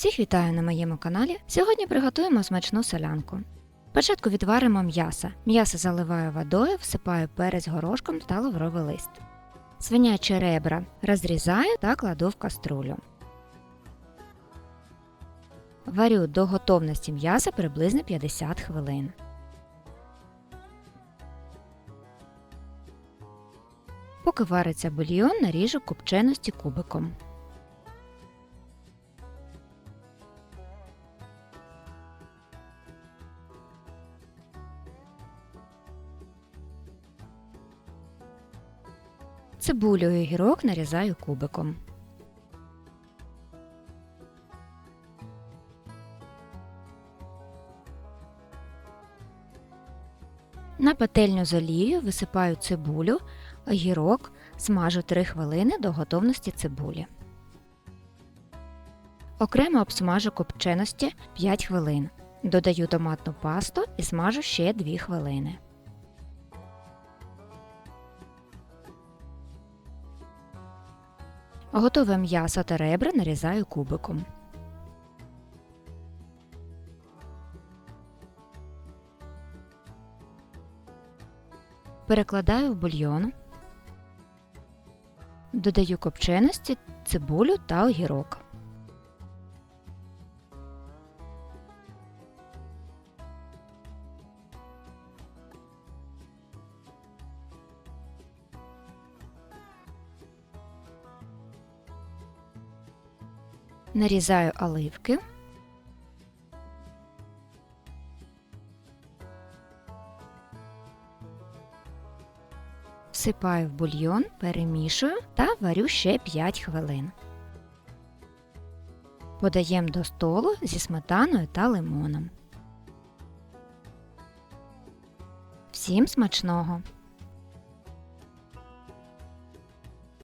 Всіх вітаю на моєму каналі. Сьогодні приготуємо смачну солянку. Спочатку відваримо м'ясо. М'ясо заливаю водою, всипаю перець горошком та лавровий лист. Свинячі ребра розрізаю та кладу в каструлю. Варю до готовності м'яса приблизно 50 хвилин. Поки вариться бульйон, наріжу копченості кубиком. Цибулю і огірок нарізаю кубиком. На пательню з олією висипаю цибулю, огірок, смажу 3 хвилини до готовності цибулі. Окремо обсмажу копченості 5 хвилин. Додаю томатну пасту і смажу ще 2 хвилини. Готове м'ясо та ребра нарізаю кубиком. Перекладаю в бульйон. Додаю копченості, цибулю та огірок. Нарізаю оливки. Всипаю в бульйон, перемішую та варю ще 5 хвилин. Подаємо до столу зі сметаною та лимоном. Всім смачного!